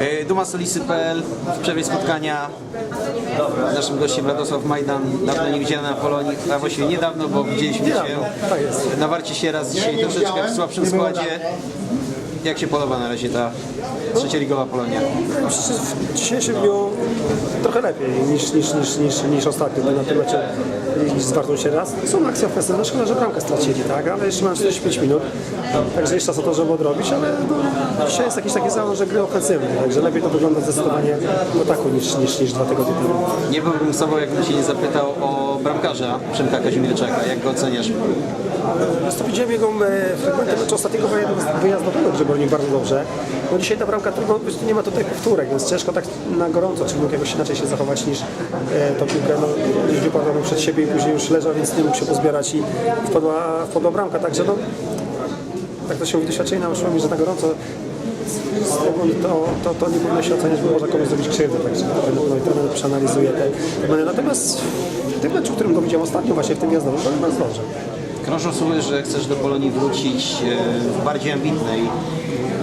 E, Duma Solisy.pl w przerwie spotkania. Naszym gościem Radosław Majdan, dawno nie widziany na Polonii, a właściwie niedawno, bo widzieliśmy się tak na Warcie się raz dzisiaj troszeczkę w słabszym składzie. Jak się podoba na razie ta trzecioligowa Polonia? Że w dzisiejszym dniu trochę lepiej niż, niż, niż, niż, niż ostatnio, bo na tym meczu niż z Wartą się raz. Są akcje ofensywne, szkoda, że bramkę stracili, tak, ale jeszcze mam 45 minut, także jest czas na to, żeby odrobić, ale no, dzisiaj jest jakiś taki załączek gry ofensywnej, także lepiej to wygląda zdecydowanie w ataku niż, niż, niż dwa tygodnie temu. Nie byłbym sobą, jakbym Cię nie zapytał o bramkarza Przemka Kazimierczaka. Jak go oceniasz? Wiesz co, widziałem jego e, fragmenty meczu ostatniego wyjazdu- wyjazdowego, gdzie bronił bardzo dobrze. No dzisiaj ta bramka trudno, wiesz, nie ma tutaj powtórek, więc ciężko tak na gorąco, czy mógł jakoś inaczej się zachować niż e, tą piłkę, no, wypadła przed siebie i później już leżał, więc nie mógł się pozbierać i wpadła, wpadła bramka, także no, tak to się mówi, doświadczenie nauczyło mi, że na gorąco to, to, to nie powinno się oceniać, bo może komuś zrobić krzywdę, także pewno no, i trener przeanalizuje te Natomiast meczu, w którym go widziałem ostatnio, właśnie w tym jazdowym, to bardzo dobrze. Krążą słuchy, że chcesz do Polonii wrócić e, w bardziej ambitnej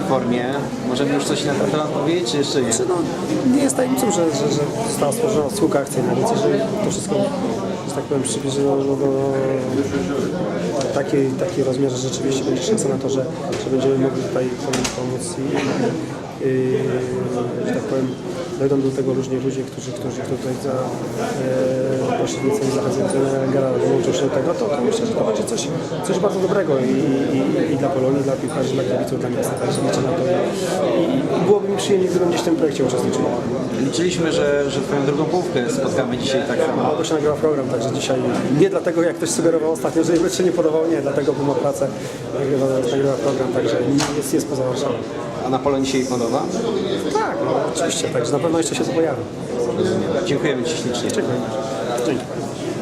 formie. Możemy już coś na ten temat powiedzieć, czy jeszcze nie? Znaczy, no, nie jest tajemnicą, że, że, że została stworzona spółka więc jeżeli to wszystko, że tak powiem, przybliżyło no, do takiej, takiej rozmiarze, że rzeczywiście będzie szansa na to, że, że będziemy mogli tutaj pomóc, i że tak powiem, dojdą do tego różni ludzie, którzy, którzy tutaj za e, pośrednictwem Gara dołączą się do tego, to, to myślę, że to będzie coś, coś bardzo dobrego i, i, i dla Polonii, dla piłkarzy, dla kibiców, dla miasta, także liczę na to i, i byłoby mi przyjemnie, gdybym gdzieś w tym projekcie uczestniczył. Liczyliśmy, że, że Twoją drugą połówkę spotkamy dzisiaj tak samo. Bo się nagrywa program, także dzisiaj nie dlatego, jak ktoś sugerował ostatnio, że mecz się nie podobał, nie, dlatego, bo ma pracę, nagrywa, nagrywa program, także jest, jest poza Warszawą. A na Polonii się jej podoba? Tak, no, oczywiście, także na pewno jeszcze się pojawi. Dziękujemy Ci ślicznie. Dziękuję. 人